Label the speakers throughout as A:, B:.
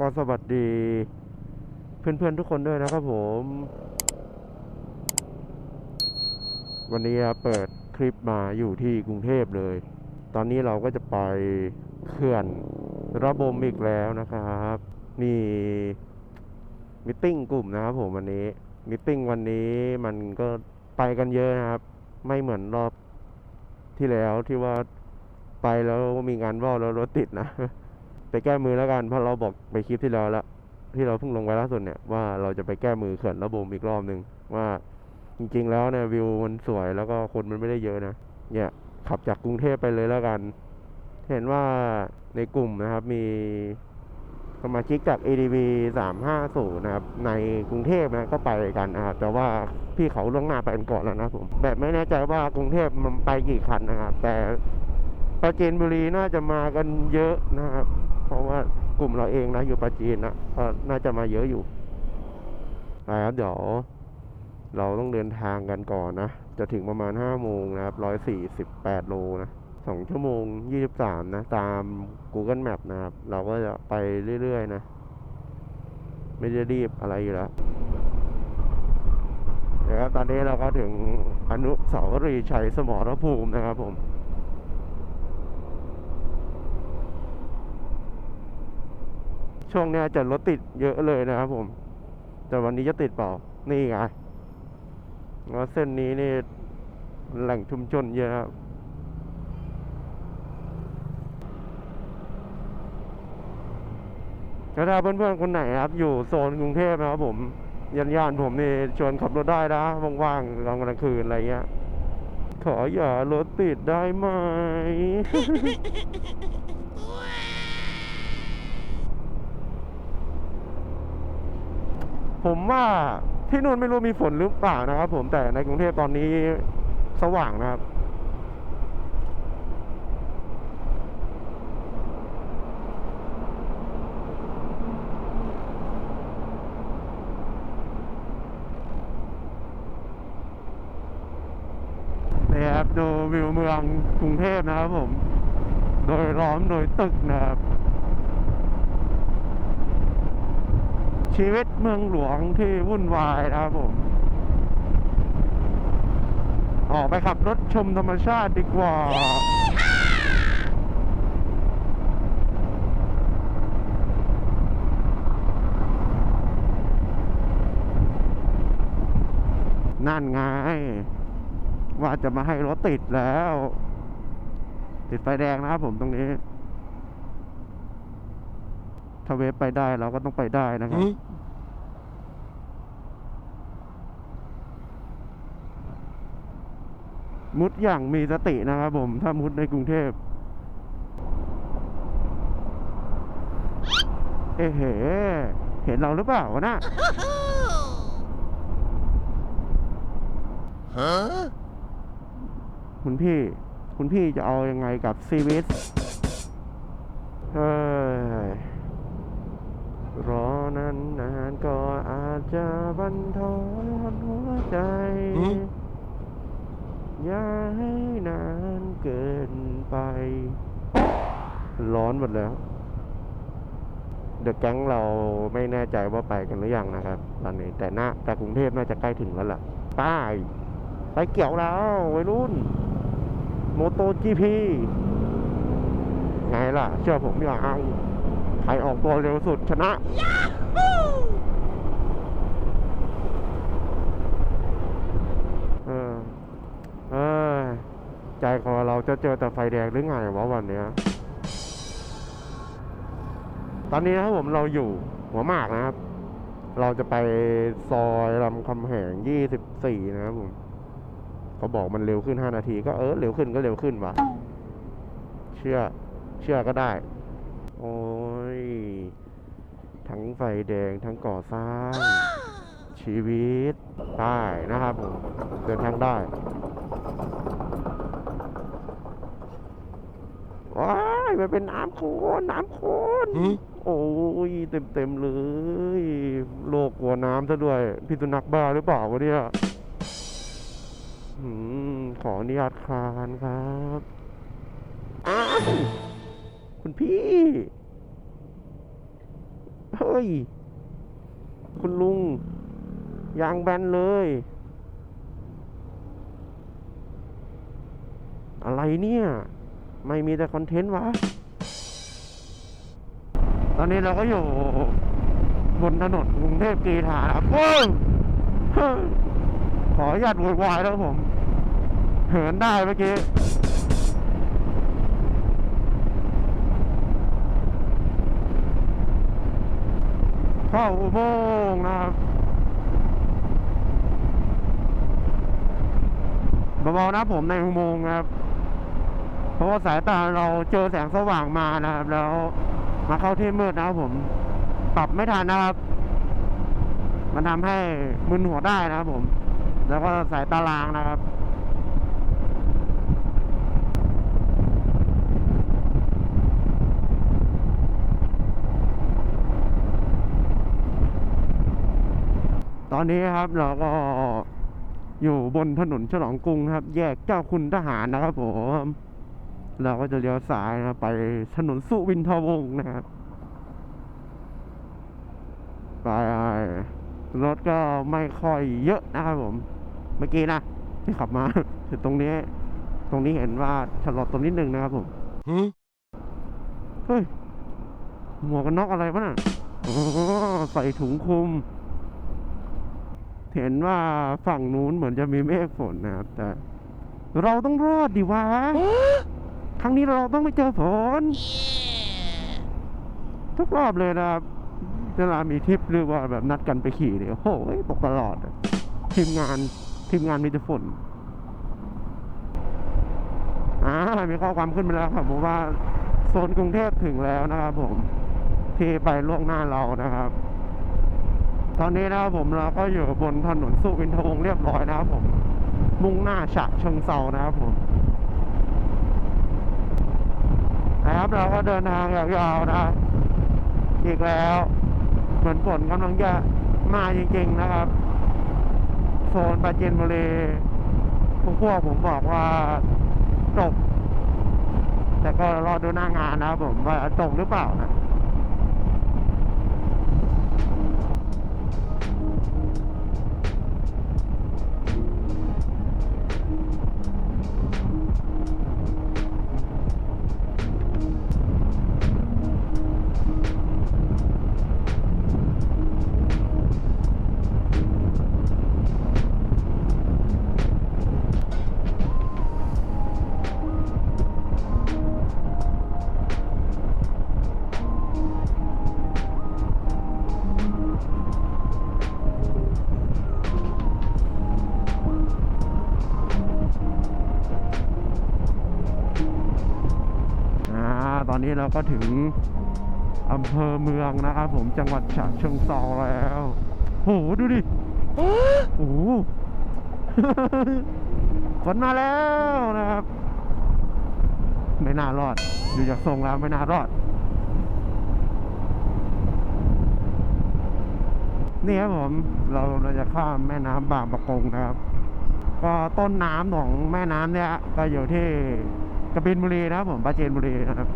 A: ก็สวัสดี เพื่อนๆทุกคนด้วยนะครับผม วันนี้เปิดคลิปมาอยู่ที่กรุงเทพเลย ตอนนี้เราก็จะไปเขื่อนระบมอีกแล้วนะครับมีมิทติ้งกลุ่มนะครับผมวันนี้มิทติ้งวันนี้มันก็ไปกันเยอะนะครับ ไม่เหมือนรอบที่แล้วที่ว่าไปแล้วมีงานว่าวแล้วรถติดนะ แก้มือแล้วกันเพราะเราบอกไปคลิปที่แล้วแล้วที่เราเพิ่งลงไว้ล่าสุดเนี่ยว่าเราจะไปแก้มือเขื่อนระบมอีกรอบหนึ่งว่าจริงๆแล้วเนี่ยวิวมันสวยแล้วก็คนมันไม่ได้เยอะนะเนี่ยขับจากกรุงเทพไปเลยแล้วกัน เห็นว่าในกลุ่มนะครับมีสมาชิกจาก ADV 350 นะครับ ในกรุงเทพนะก็ไปกันนะครับ แต่ว่าพี่เขาล่วงหน้าไปกันก่อนแล้วนะผม แบบไม่แน่ใจว่ากรุงเทพมันไปกี่คันนะครับ แต่ปราจีนบุรีน่าจะมากันเยอะนะครับ เพราะว่ากลุ่มเราเองนะอยู่ปราจีนนะก็น่าจะมาเยอะอยู่นะครับเดี๋ยวเราต้องเดินทางกันก่อนนะ จะถึงประมาณ5โมงนะครับ 148 โลนะ2ชั่วโมง 23 นะ ตาม Google Map นะครับ เราก็จะไปเรื่อย ๆ นะ ไม่ได้รีบอะไรอยู่แล้วนะครับตอนนี้เราก็ถึงอนุสาวรีย์ชัยสมรภูมินะครับผม ช่วงเนี้ยจะรถติดเยอะเลยนะครับผม แต่วันนี้จะติดเปล่า นี่ไงว่าเส้นนี้นี่แหล่งชุมชนเยอะครับถ้าเพื่อนๆคนไหนครับ อยู่โซนกรุงเทพนะครับผมย่านย่านผมนี่ชวนขับรถได้นะว่างๆกลางกลางคืนอะไรเงี้ย ขออย่ารถติดได้ไหม ผมว่าที่นู่นไม่รู้มีฝนหรือเปล่านะครับ ผมแต่ในกรุงเทพตอนนี้สว่างนะครับนี่ครับดูวิวเมืองกรุงเทพนะครับผม โดยล้อมโดยตึกนะครับ ชีวิตเมืองหลวงที่วุ่นวายนะครับผม ออกไปขับรถชมธรรมชาติดีกว่านั่นไง ว่าจะมาให้รถติดแล้ว ติดไฟแดงนะครับผมตรงนี้ ถ้าเวฟไปได้เราก็ต้องไปได้นะครับมุดอย่างมีสตินะครับผม ถ้ามุดในกรุงเทพ เอ๊ะเหเห็นเราหรือเปล่าวะนะคุณพี่ คุณพี่จะเอายังไงกับซีวิสเฮ้ย รอนานนานๆก็อาจจะบันทอนหัวใจ
B: หือ
A: อย่าให้นานเกินไป ร้อนหมดแล้ว เดอะแก๊งเราไม่แน่ใจว่าไปกันหรือยังนะครับ ตอนนี้แต่น่าแต่กรุงเทพน่าจะใกล้ถึงแล้วล่ะไป้ายไปเกี่ยวแล้ววัยรุ่น โมโตจีพีไงล่ะ เชื่อผมอย่าง ใครออกตัวเร็วสุดชนะ เออ เออ ใจคอเราจะเจอแต่ไฟแดงหรือไงวะวันเนี้ย ตอนนี้นะครับผมเราอยู่หัวหมากนะครับ เราจะไปซอยลำคำแหงยี่สิบสี่นะครับผมเขาบอกมันเร็วขึ้นห้านาที ก็เออเร็วขึ้นก็เร็วขึ้นวะเชื่อ เชื่อก็ได้ โอ้ย ทั้งไฟแดงทั้งก่อสร้าง ชีวิตได้นะครับผมเดินทางได้ว้ายมันเป็นน้ำโคลนน้ำโคลน
B: หือ
A: โอ้ยเต็มเต็มๆเลย โลกกลัวน้ำซะด้วย พี่สุนัขบ้าหรือเปล่าวะเนี่ยอืมขออนุญาตคลานครับอ้าว คุณพี่ เฮ้ย คุณลุง ยางแบนเลย อะไรเนี่ย ไม่มีแต่คอนเทนต์วะ ตอนนี้เราก็อยู่ บนถนนกรุงเทพกรีฑาครับขออนุญาตโวยวายแล้วผม เหินได้เมื่อกี้ เข้าอุโมงค์นะครับเบาๆนะผมในอุโมงค์ครับ เพราะว่าสายตาเราเจอแสงสว่างมานะครับ แล้วมาเข้าที่มืดนะครับผมปรับไม่ทันนะครับ มันทำให้มึนหัวได้นะครับผม แล้วก็สายตาลางนะครับ อนนี้ครับเราก็อยู่บนถนนฉลองกรุงนะครับ แยกเจ้าคุณทหารนะครับผมเราก็จะเลี้ยวซ้ายนะครับไปถนนสุวินทวงศ์นะครับไปรถก็ไม่ค่อยเยอะนะครับผมเมื่อกี้นะที่ขับมาถึงตรงนี้ ตรงนี้เห็นว่าชะลอตัวนิดนึงนะครับผมเฮ้ยหมวกกันน็อกอะไรวะน่ะอ๋อใส่ถุงคลุม เห็นว่าฝั่งนู้นเหมือนจะมีเมฆฝนนะครับแต่ เราต้องรอดดิวะครั้งนี้เราต้องไม่เจอฝน ทุกรอบเลยนะครับเวลามีทริปหรือว่าแบบนัดกันไปขี่เนี่ยโอ้โหตกตลอดอะทีมงานทีมงานมีแต่ฝนอ่ามีข้อความขึ้นมาแล้วครับผมว่าโซนกรุงเทพถึงแล้วนะครับผมที่ไปล่วงหน้าเรานะครับ ตอนนี้นะครับผมเราก็อยู่บนถนนสุวินทวงศ์เรียบร้อยนะครับผม มุ่งหน้าฉะเชิงเซานะครับผมนะครับเราก็เดินทางยาวๆนะ อีกแล้ว เหมือนฝนกำลังจะมาจริงๆนะครับโซนปราจีนบุรีพวกพวกผมบอกว่าตกแต่ก็รอดูหน้างานนะครับผมว่าตกหรือเปล่านะ นี้เราก็ถึงอำเภอเมืองนะครับผมจังหวัดฉะเชิงเทราแล้วโหดูดิโอ้โหฝนมาแล้วนะครับ ไม่น่ารอดดูจากทรงแล้วไม่น่ารอด นี่ครับผมเราเราจะข้ามแม่น้ำบางประกงนะครับ ก็ต้นน้ำของแม่น้ำเนี่ยก็อยู่ที่กระบินบุรีนะครับผมปราจีนบุรีนะครับ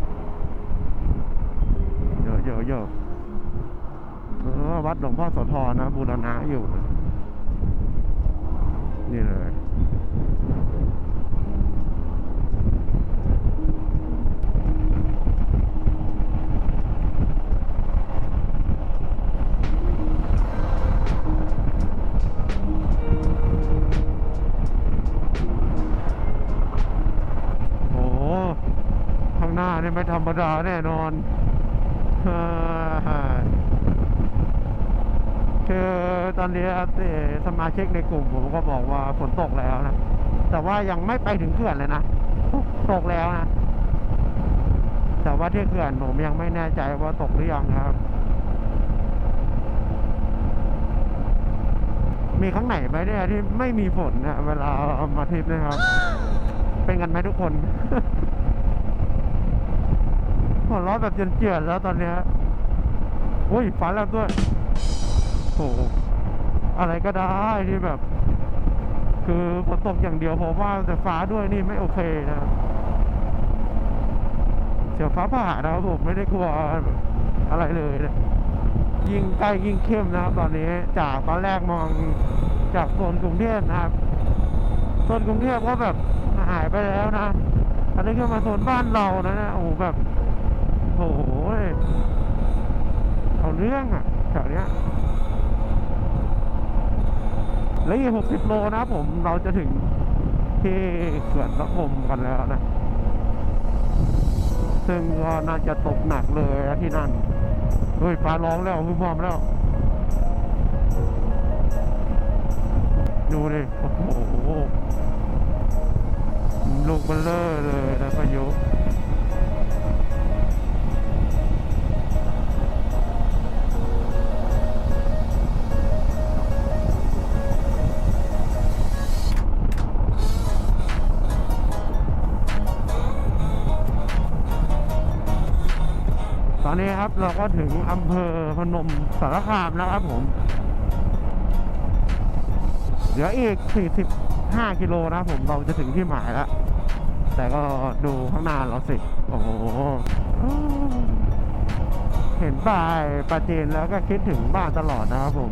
A: อยอะวัดหลวงพ่อโสธรนะบูรณะอยู่ นี่เลยโอ้ข้างหน้านี่ไม่ธรรมดาแน่นอน คือตอนนี้เอ่อสมาชิกในกลุ่มผมก็บอกว่าฝนตกแล้วนะ แต่ว่ายังไม่ไปถึงเขื่อนเลยนะ ตกแล้วนะ แต่ว่าที่เขื่อนผมยังไม่แน่ใจว่าตกหรือยังครับ มีครั้งไหนไหมเนี่ยที่ไม่มีฝนนะเวลาเอามาทริปนะครับ เป็นกันไหมทุกคน หัวร้อนแบบเจียนๆแล้วตอนเนี้ยโอ้ยฟ้าแลบด้วยโหอะไรก็ได้ที่แบบ คือฝนตกอย่างเดียวเพราะว่าแต่ฟ้าด้วยนี่ไม่โอเคนะเสียวฟ้าผ่านะครับผมไม่ได้กลัวอะไรเลยนะยิ่งใกล้ยิ่งเข้มนะครับตอนนี้จากตอนแรกมองจากโซนกรุงเทพนะครับโซนกรุงเทพก็แบบหายไปแล้วนะอันนี้คือมาโซนบ้านเรานะนะโอ้โหแบบ โอ้โหเอาเรื่องอะแถวเนี้ยแล้วอีกหกสิบโลนะผมเราจะถึงที่เขื่อนระพมกันแล้วนะ ซึ่งก็น่าจะตกหนักเลยที่นั่นเฮ้ยฟ้าร้องแล้วคือพร้อมแล้ว ดูดิโอ้โห ลูกเบลเลอร์เลยนะพายุ นนี้ครับ เราก็ถึงอำเภอพนมสารคามแล้วครับผมเหลืออีก 45 กิโลนะครับผมเราจะถึงที่หมายแล้ว แต่ก็ดูข้างหน้าเราสิ โอ้โห เห็นป้ายปราจีนแล้วก็คิดถึงบ้านตลอดนะครับผม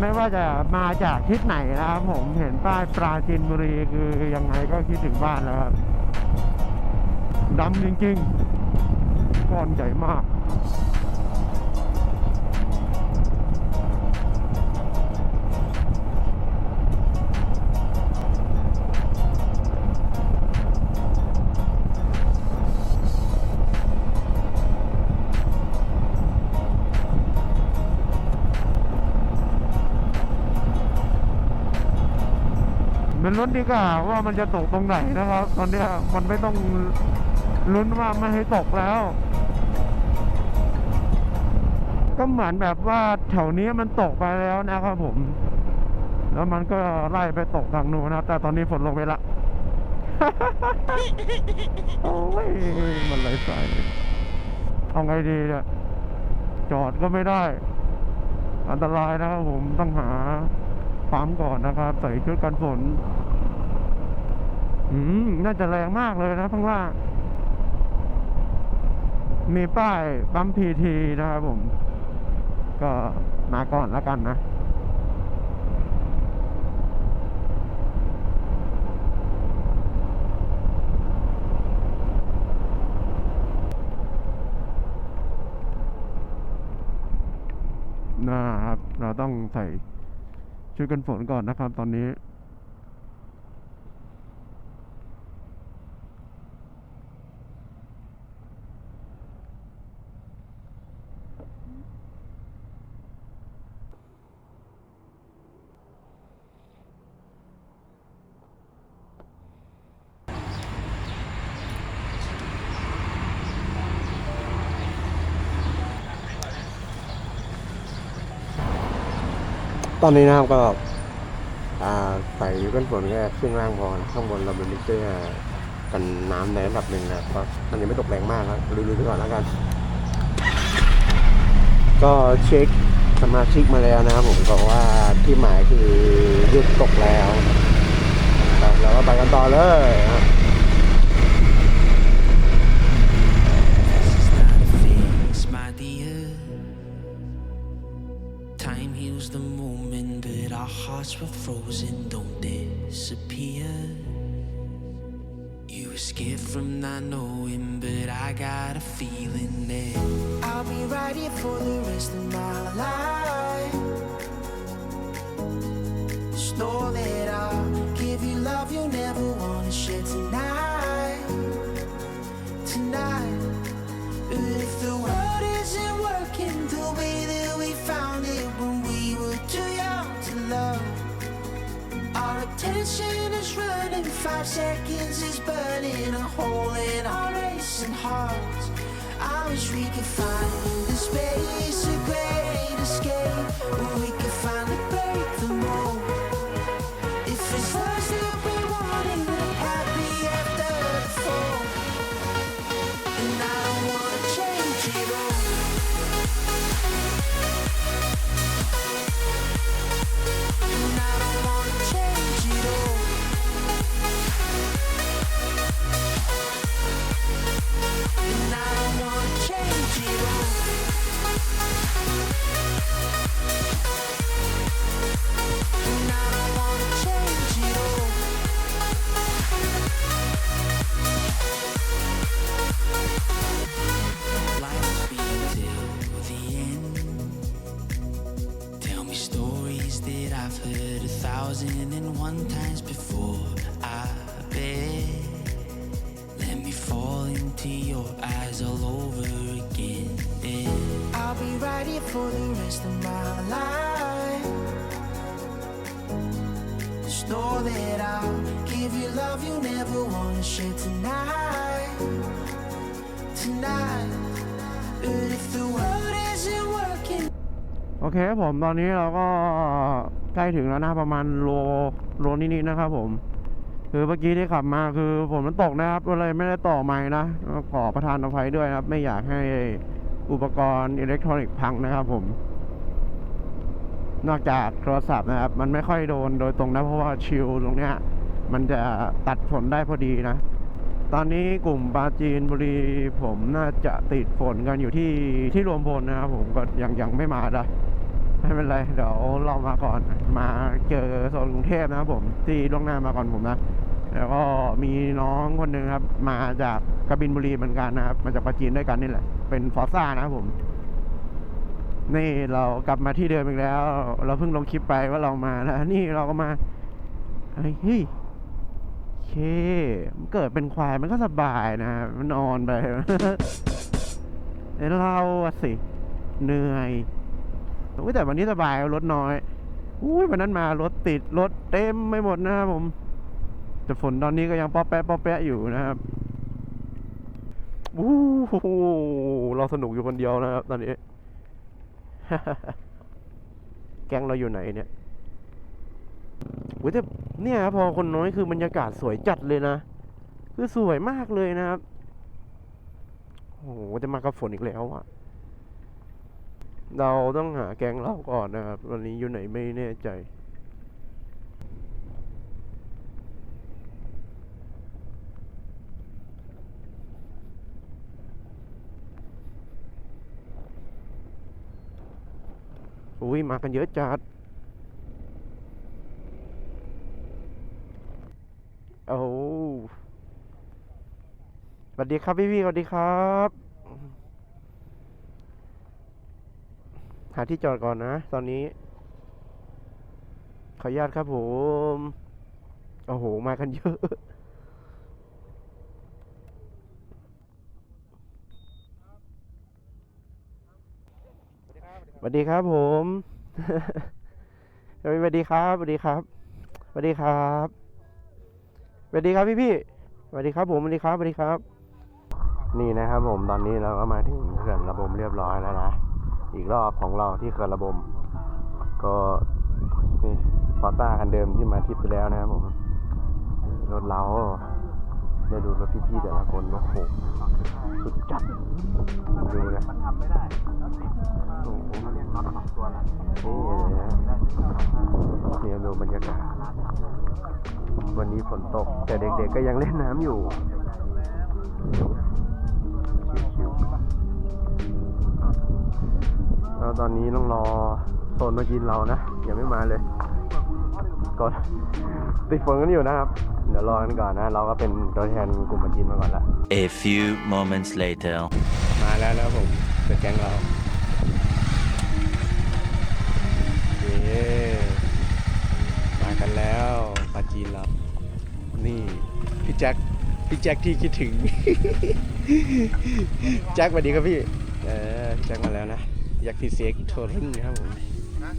A: ไม่ว่าจะมาจากทิศไหนนะครับผมเห็นป้ายปราจีนบุรีคือยังไงก็คิดถึงบ้านแล้วครับดำจริงๆ ก้อนใหญ่มากเป็นรถดีกว่าว่ามันจะตกตรงไหนนะครับ ตอนเนี้ยมันไม่ต้องลุ้นว่าไม่ให้ตกแล้ว ก็เหมือนแบบว่าแถวนี้มันตกไปแล้วนะครับผม แล้วมันก็ไล่ไปตกทางนู้นนะแต่ตอนนี้ฝนลงไปละโอ้ยมันไหลใส่เอาไงดีเนี่ยจอดก็ไม่ได้ อันตรายนะครับผมต้องหาปั๊มก่อนนะครับ ใส่ชุดกันฝน อืม น่าจะแรงมากเลยนะข้างล่างมีป้ายปั๊มพีทีนะครับผม ก็มาก่อนแล้วกันนะนะครับ เราต้องใส่ชุดกันฝนก่อนนะครับตอนนี้ อนนี้นะครับก็ใส่กันฝนแค่ครึ่งล่างพอนะข้างบนเราเป็นมิเตอร์กันน้ำในระดับหนึ่งนะก็อันนี้ไม่ตกแรงมากครับลุยๆไปก่อนแล้วกัน ก็เช็คสมาชิกมาแล้วนะครับผมบอกว่าที่หมายคือหยุดตกแล้วครับเราก็ไปกันต่อเลยครับ
B: hearts were frozen, don't disappear. You were scared from not knowing, but I got a feeling that I'll be right here for the rest of my life. Just know that I'll give you love you'll never wanna share tonight. Our attention is running, five seconds is burning. A hole in our racing hearts. I wish we could find the space, a great escape, where we
A: time. เคผมตอนนี้เราก็ใกล้ถึงแล้วนะประมาณโลโลนิดๆนะครับ ผม คือเมื่อกี้ที่ขับมาคือฝนมันตกนะครับก็เลยไม่ได้ต่อไม้นะก็ขอประทานอภัยด้วยครับ ไม่อยากให้อุปกรณ์อิเล็กทรอนิกส์พังนะครับ ผม นอกจากโทรศัพท์นะครับ มันไม่ค่อยโดนโดยตรงนะเพราะว่าชิลตรงเนี้ยมันจะตัดฝนได้พอดีนะ ตอนนี้กลุ่มปาจีนบุรีผมน่าจะติดฝนกันอยู่ที่ที่รวมพลนะครับผมก็ยังยังไม่มาได้ ไม่เป็นไรเดี๋ยวเรามาก่อนมาเจอโซนกรุงเทพนะครับผมที่ล่วงหน้ามาก่อนผมนะแล้วก็มีน้องคนหนึ่งครับ มาจากกบินบุรีเหมือนกันนะครับ มาจากปาจีนด้วยกันนี่แหละ เป็นฟอร์ซ่านะครับผม นี่เรากลับมาที่เดิมอีกแล้ว เราเพิ่งลงคลิปไปว่าเรามาแล้วนี่เราก็มาเฮ้ยเฮ้ยเคมันเกิดเป็นควายมันก็สบายนะมันนอนไปแต่เราสิเหนื่อย อุ๊ยแต่วันนี้สบายรถน้อยอุ้ยวันนั้นมารถติดรถเต็มไม่หมดนะครับผมแต่ฝนตอนนี้ก็ยังป๊อปแป๊ะป๊อปแป๊ะอยู่นะครับอู้หูเราสนุกอยู่คนเดียวนะครับ ตอนนี้ แก๊งเราอยู่ไหนเนี่ยอุ้ยแต่เนี่ยพอคนน้อยคือบรรยากาศสวยจัดเลยนะ คือสวยมากเลยนะครับโอ้โหจะมากับฝนอีกแล้วอะ เราต้องหาแกงเราก่อนนะครับวันนี้อยู่ไหนไม่แน่ใจ อุ้ยมากันเยอะจัดโอ้สวัสดีครับพี่พี่สวัสดีครับ หาที่จอดก่อนนะ ตอนนี้ ขออนุญาตครับผม โอ้โห มากันเยอะ สวัสดีครับผมสวัสดีครับ สวัสดีครับ สวัสดีครับ สวัสดีครับพี่พี่สวัสดีครับผมสวัสดีครับ สวัสดีครับ นี่นะครับผม ตอนนี้เราก็มาถึงเขื่อนระบมเรียบร้อยแล้วนะ อีกรอบของเราที่เขื่อนระบม ก็นี่ฟอต้าคันเดิมที่มาทริปที่แล้วนะครับผม รถเราได้ดูรถพี่ๆแต่ละคนโอ้โหสุดจัดดูนะ
C: มันทำไม่ได้
A: โอ้โห
C: เขาเรียกน็อตสองตัวละ
A: นี่เลยนะเนี่ยดูบรรยากาศวันนี้ฝนตก แต่เด็กๆก็ยังเล่นน้ำอยู่ชิว ๆแล้วตอนนี้ต้องรอโซนมากินเรานะยังไม่มาเลยก็ติดฝนกันอยู่นะครับ เดี๋ยวรอกันก่อนนะ เราก็เป็นตัวแทนกลุ่มมากินมาก่อนละ
D: A few moments later.
A: มาแล้วแล้วผมเป็นแก๊งเราเย้มากันแล้วปาจีนเรานี่พี่แจ็คพี่แจ็คที่คิดถึง แจ็คสวัสดีครับพี่ เออพี่แจ็คมาแล้วนะ แจ็คพีเซ็กทัวริงครับผม
C: นะ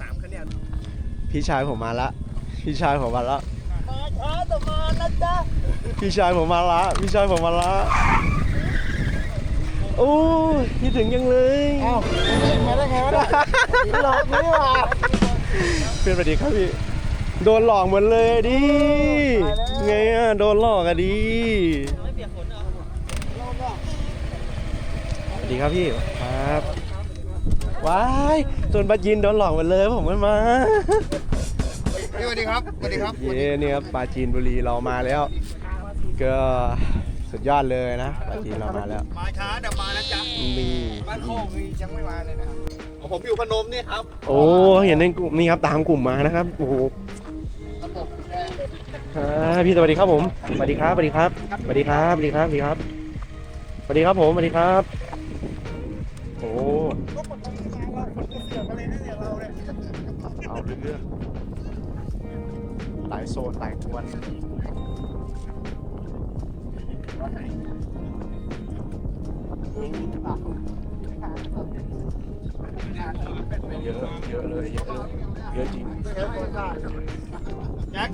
C: สามคะแนน
A: พี่ชายผมมาละ พี่ชายผมมาละ
C: มาช้าแต่มานะจ๊ะ
A: พี่ชายผมมาละพี่ชายผมมาละโอ้ยคิดถึงยังเลย
C: อ้าวมาได้ไงวะเนี่ยหลอกนี่หว่า
A: เพื่อนสวัสดีครับพี่โดนหลอกหมดเลยอะดิไงอะโดนหลอกอะดิสวัสดีครับพี่ครับ ว้ายโดนปัจจินโดนหลอกหมดเลยผมก็มา
C: สวัสดีครับสวัสดีครับ
A: เย้เนี่ยครับปราจีนบุรีเรามาแล้ว ก็สุดยอดเลยนะปราจีนเรามาแล้ว
C: มาช้าแต่มานะจ๊ะ
A: นี่
C: บ้านโคกนี่ยังไม่มาเลยนะครับของผมอยู่พนมนี่ครับ
A: โอ้เห็นในกลุ่มนี่ครับตามกลุ่มมานะครับโอ้โห
C: ระบบแอร์
A: อ่าพี่สวัสดีครับผมสวัสดีครับสวัสดีครับสวัสดีครับสวัสดีครับสวัสดีครับสวัสดีครับผมสวัสดีครับ
C: เสือกอะไรนะเนี่ยเราเนี่ย
A: เอาเรื่อง
C: หลายโซนหลายกวน
E: เยอะเยอะเลยเยอะเลยเยอะจริง
C: แจ็ค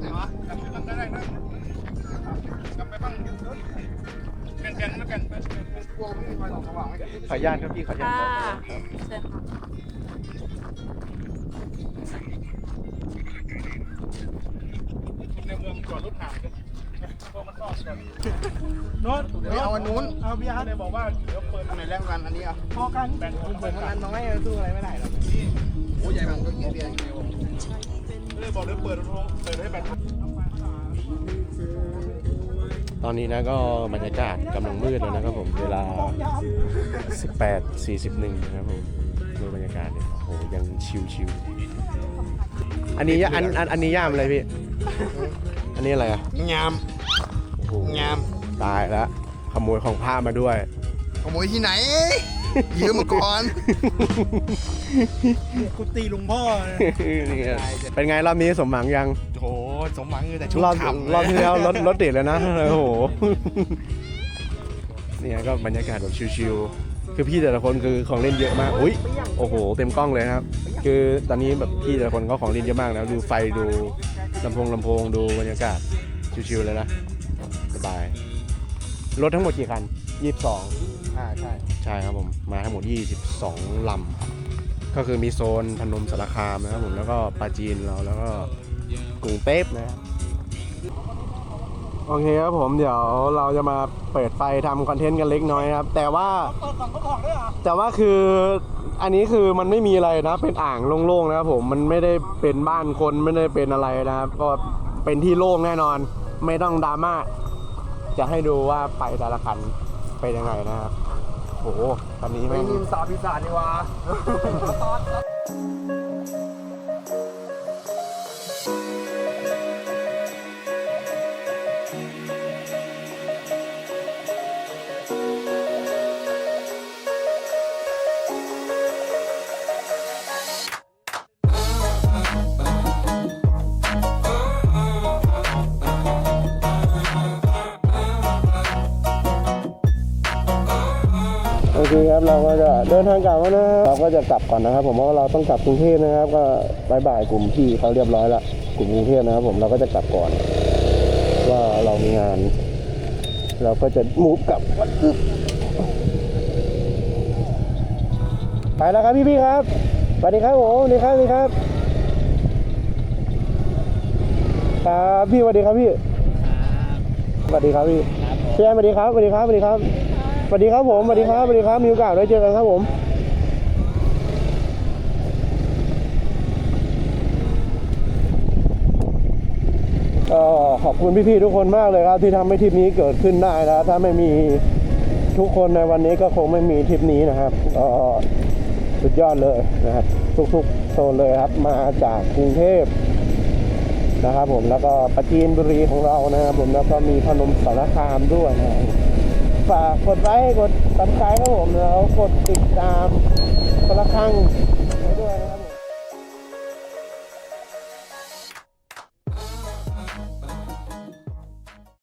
C: ไหนวะจำได้นะจำไปบ้างเป็นเป็นแล้วกันเป็นพวกที่มาสองสว่างไว้
E: ขออนุญาตครับพี่ขออนุญาตครับ
F: เชิญค่ะ
C: ในเมืองจอดรถห่างกันพวกมันรอดกันโน้ตเดี๋ยวเอาอันนู้นเอาพี่อาร์ตเลยบอกว่าเดี๋ยวเปิดอันไหนแรงกันอันนี้อะพอกันแบ่งผมผมอันน้อยสู้อะไรไม่ได้หรอกโอ้ใหญ่มันก็กินเบียร์อย่างเดียวเลยบอกเลยเปิดโรงเปิดให้แบต
E: ตอนนี้นะก็บรรยากาศกำลังมืดแล้วนะครับผมเวลา 18 41 นะครับผมดูบรรยากาศเนี่ยโอ้โหยังชิวๆ อันนี้ย่าอันอันอันนี้ย่ามอะไรพี่ อันนี้อะไรอะ
C: งาม
E: โอ้โห
C: งาม
E: ตายแล้วขโมยของผ้ามาด้วย
C: ขโมยที่ไหนยืมมาก่อน กูตีลุงพ่อ
E: นี่ไงเป็นไงรอบนี้สมหวังยัง
C: โหสมหวังแต่ช่วง
E: รอบ
C: ค่ำ
E: รอบที่แล้วรถรถติดเลยนะ โอ้โห เนี่ยก็บรรยากาศแบบชิวๆคือพี่แต่ละคนคือของเล่นเยอะมาก อุ้ย โอ้โห เต็มกล้องเลยนะครับ คือตอนนี้แบบพี่แต่ละคนก็ของเล่นเยอะมากแล้วดูไฟดูลำโพงลำโพงดูบรรยากาศชิวๆเลยนะสบาย รถทั้งหมดกี่คัน22
C: อ่าใช่
E: ใช่ครับผมมาทั้งหมด 22ลำก็คือมีโซนพนมสารคามนะครับผมแล้วก็ปราจีนเราแล้วก็กรุงเทพนะครับโอเคครับผมเดี๋ยวเราจะมาเปิดไฟทำคอนเทนต์กันเล็กน้อยครับ แต่ว่าแต่ว่าคือ อันนี้คือมันไม่มีอะไรนะ เป็นอ่างโล่งๆนะครับผมมันไม่ได้เป็นบ้านคนไม่ได้เป็นอะไรนะครับก็เป็นที่โล่งแน่นอน ไม่ต้องดราม่าจะให้ดูว่าไฟแต่ละคันเป็นยังไงนะครับโอ้โหตอนนี้แม่ง
C: นิมสาพิศาจนี่วะ
E: โอครับเราก็จะเดินทางกลับแล้วนะครับเราก็จะกลับก่อนนะครับ ผมเพราะว่าเราต้องกลับกรุงเทพนะครับ ก็บายบายกลุ่มพี่เขาเรียบร้อยละกลุ่มกรุงเทพนะครับ ผมเราก็จะกลับก่อน ว่าเรามีงาน เราก็จะมูฟกลับไปแล้วครับพี่พี่ๆครับสวัสดีครับผมสวัสดีครับสวัสดีครับครับพี่สวัสดีครับพี่สวัสดีครับพี่พี่แอนสวัสดีครับสวัสดีครับสวัสดีครับ สวัสดีครับผมสวัสดีครับสวัสดีครับมีโอกาสได้เจอกันครับผมขอบคุณพี่ๆทุกคนมากเลยครับ ที่ทำให้ทริปนี้เกิดขึ้นได้นะถ้าไม่มีทุกคนในวันนี้ก็คงไม่มีทริปนี้นะครับก็สุดยอดเลยนะครับ ทุกๆโซนเลยครับ มาจากกรุงเทพนะครับผมแล้วก็ปราจีนบุรีของเรานะครับผมแล้วก็มีพนมสารคามด้วยนะครับ ฝากกดไลค์กดซับสไครต์ครับผมแล้วกดติดตามคนละครั้ง